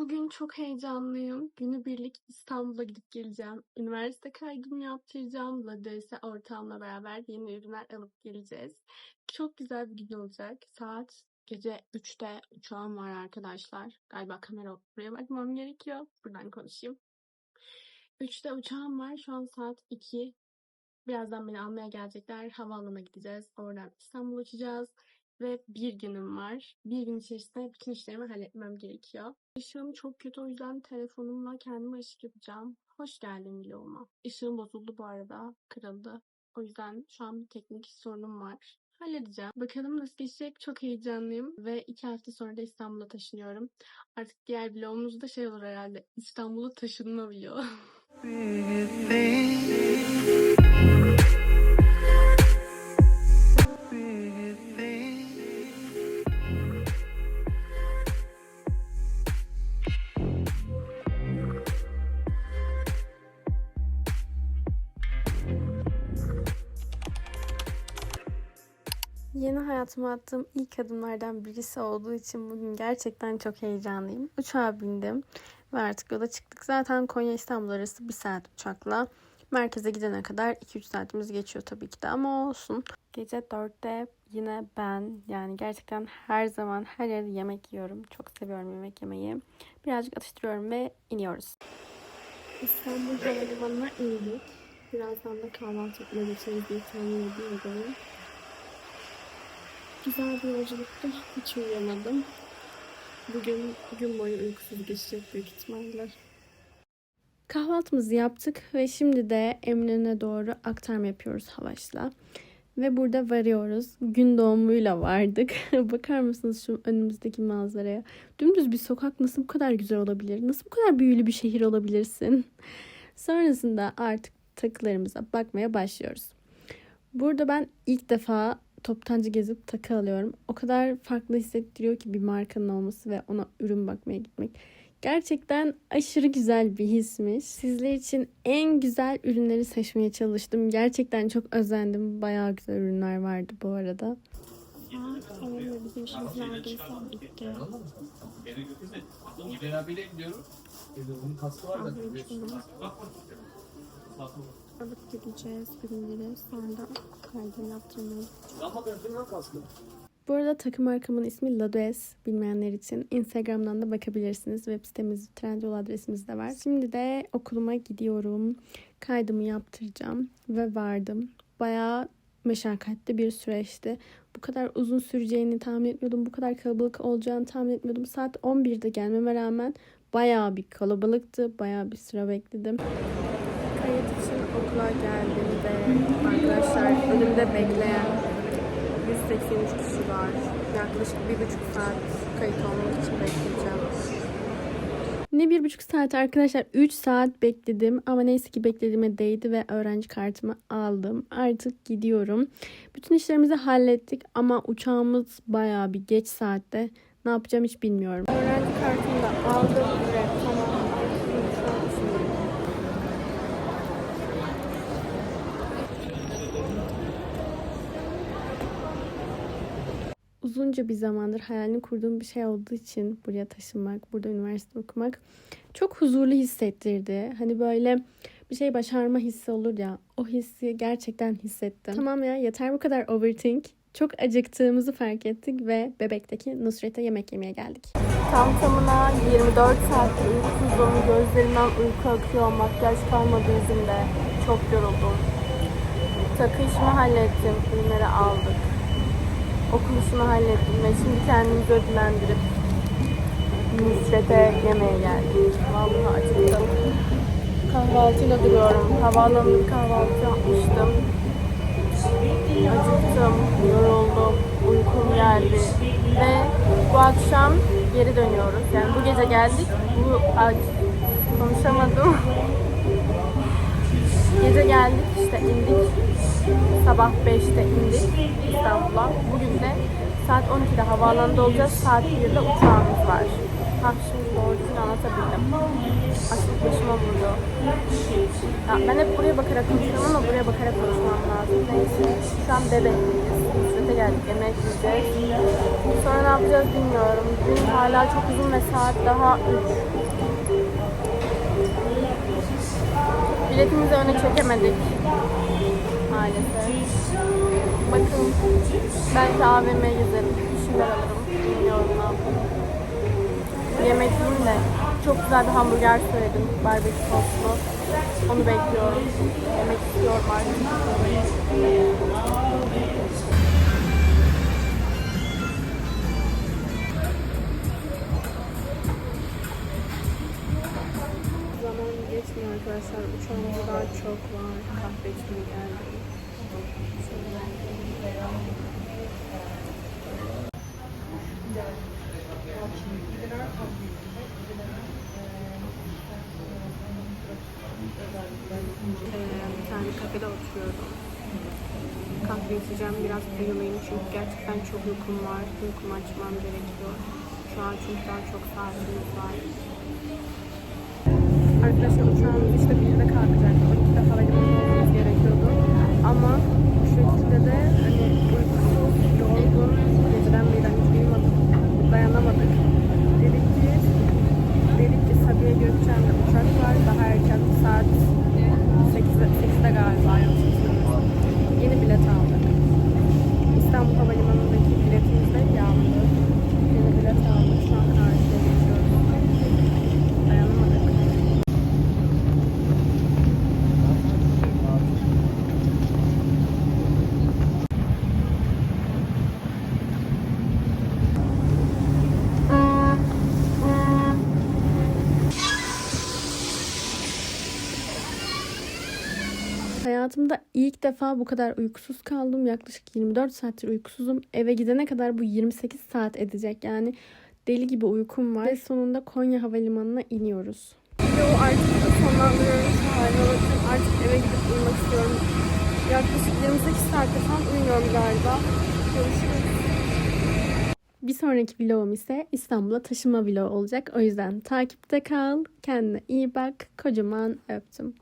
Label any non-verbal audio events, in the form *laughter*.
Bugün çok heyecanlıyım. Günübirlik İstanbul'a gidip geleceğim. Üniversite kaydımı yaptıracağım. Ladese ortağımla beraber yeni ürünler alıp geleceğiz. Çok güzel bir gün olacak. Saat gece 3'te uçağım var arkadaşlar. Galiba kamera buraya bakmam gerekiyor. Buradan konuşayım. 3'te uçağım var. Şu an saat 2. Birazdan beni almaya gelecekler. Havaalanına gideceğiz. Oradan İstanbul uçacağız. Ve bir günüm var. Bir gün içerisinde bütün işlerimi halletmem gerekiyor. Işığım çok kötü o yüzden telefonumla kendime ışık yapacağım. Hoş geldin vloguma. Işığım bozuldu bu arada. Kırıldı. O yüzden şu an bir teknik sorunum var. Halledeceğim. Bakalım nasıl geçecek. Çok heyecanlıyım. Ve iki hafta sonra da İstanbul'a taşınıyorum. Artık diğer vlogumuz da şey olur herhalde. İstanbul'a taşınma vlogu. Yeni hayatıma attığım ilk adımlardan birisi olduğu için bugün gerçekten çok heyecanlıyım. Uçağa bindim ve artık yola çıktık. Zaten Konya İstanbul arası bir saat uçakla. Merkeze gidene kadar 2-3 saatimiz geçiyor tabii ki de ama olsun. Gece 4'te yine ben yani gerçekten her zaman her yerde yemek yiyorum. Çok seviyorum yemek yemeyi. Birazcık atıştırıyorum ve iniyoruz. İstanbul Havalimanı'na indik. Birazdan da kahvaltıya geçeriz diye tahmin ediyorum. Güzel bir yolculuktu. Hiç uyuyamadım. Bugün gün boyu uykusuz geçecek büyük ihtimalle. Kahvaltımızı yaptık ve şimdi de Eminönü'ne doğru aktarma yapıyoruz Havaş'la. Ve burada varıyoruz. Gün doğumuyla vardık. *laughs* Bakar mısınız şu önümüzdeki manzaraya? Dümdüz bir sokak nasıl bu kadar güzel olabilir? Nasıl bu kadar büyülü bir şehir olabilirsin? *laughs* Sonrasında artık takılarımıza bakmaya başlıyoruz. Burada ben ilk defa toptancı gezip takı alıyorum. O kadar farklı hissettiriyor ki bir markanın olması ve ona ürün bakmaya gitmek. Gerçekten aşırı güzel bir hismiş. Sizler için en güzel ürünleri seçmeye çalıştım. Gerçekten çok özendim. Bayağı güzel ürünler vardı bu arada. Abiyle gidiyorum. Bunun kaskı var da. Alıp gideceğiz ürünleri. Sonra kaydını lan kaskı. Bu arada takım markamın ismi Lades bilmeyenler için. Instagram'dan da bakabilirsiniz. Web sitemiz, Trendyol adresimiz de var. Şimdi de okuluma gidiyorum. Kaydımı yaptıracağım ve vardım. Bayağı meşakkatli bir süreçti. Bu kadar uzun süreceğini tahmin etmiyordum. Bu kadar kalabalık olacağını tahmin etmiyordum. Saat 11'de gelmeme rağmen bayağı bir kalabalıktı. Bayağı bir sıra bekledim. Kayıt için okula geldiğimde arkadaşlar önümde bekleyen 183 kişi var. Yaklaşık bir buçuk saat kayıt olmak için bekleyeceğim. Ne bir buçuk saat arkadaşlar 3 saat bekledim ama neyse ki beklediğime değdi ve öğrenci kartımı aldım. Artık gidiyorum. Bütün işlerimizi hallettik ama uçağımız bayağı bir geç saatte. Ne yapacağım hiç bilmiyorum. Öğrenci kartımı da aldım ve tamam. Artık şu an işim uzunca bir zamandır hayalini kurduğum bir şey olduğu için buraya taşınmak, burada üniversite okumak çok huzurlu hissettirdi. Hani böyle bir şey başarma hissi olur ya, o hissi gerçekten hissettim. Tamam ya yeter bu kadar overthink. Çok acıktığımızı fark ettik ve bebekteki Nusret'e yemek yemeye geldik. Tam tamına 24 saattir uykusuzluğum, gözlerimden uyku akıyor, makyaj kalmadı yüzümde. Çok yoruldum. Takı işimi hallettim, ürünleri aldık okul işimi hallettim ve şimdi kendimizi ödüllendirip Nusret'e yemeğe geldik. Vallahi acıktım. Kahvaltıyla duruyorum. Havaalanında kahvaltı yapmıştım. Acıktım, yoruldum, uykum geldi. Ve bu akşam geri dönüyoruz. Yani bu gece geldik. Bu konuşamadım. Gece geldik işte indik. Sabah 5'te indik İstanbul'a. Bugün de saat 12'de havaalanında olacağız. Saat 1'de uçağımız var. Ha şimdi borcunu anlatabildim. Aslında başıma vurdu. Ya ben hep buraya bakarak konuşuyorum ama buraya bakarak konuşmam lazım. Neyse. Şu an bebekliyiz. Nusret'e geldik. Yemek yiyeceğiz. Sonra ne yapacağız bilmiyorum. Gün hala çok uzun ve saat daha 3. Biletimizi öne çekemedik. Maalesef. Bakın belki AVM'ye gezerim. Bir alırım. Bilmiyorum ne yapayım. Yemek yiyeyim de çok güzel bir hamburger söyledim. Barbekü soslu. Onu bekliyorum. Yemek istiyorum artık. Arkadaşlar. Uçağımda daha çok var. Kahve içmeye geldim. Ee, bir tane kafede oturuyorum. Kahve içeceğim, biraz uyumayayım çünkü gerçekten çok uykum var. Uykumu açmam gerekiyor. Şu an çünkü daha çok saatimiz var. Arkadaşlar uçağımız işte bir de kalkacak. 12'de havalimanında olmamız gerekiyordu. Ama bu şekilde de hani uykusuz, yorgun, geceden beri hiç uyumadık, dayanamadık. Dedik ki, dedik ki Sabiha Gökçen'de uçak var. Daha erken saat 8'de, 8'de galiba yanlış hatırlamıyorsam. Yeni bilet aldık. İstanbul Havalimanı'ndaki biletimiz de yandı. Yeni bilet aldık. Şu an karşıya geçiyoruz. Dayanamadık. Hayatımda ilk defa bu kadar uykusuz kaldım. Yaklaşık 24 saattir uykusuzum. Eve gidene kadar bu 28 saat edecek. Yani deli gibi uykum var. Ve sonunda Konya Havalimanı'na iniyoruz. Videoyu artık bakın. Artık eve gidip uyumak istiyorum. Yaklaşık 28 saatte falan uyumuyorum galiba. Görüşürüz. Bir sonraki vlogum ise İstanbul'a taşıma vlogu olacak. O yüzden takipte kal. Kendine iyi bak. Kocaman öptüm.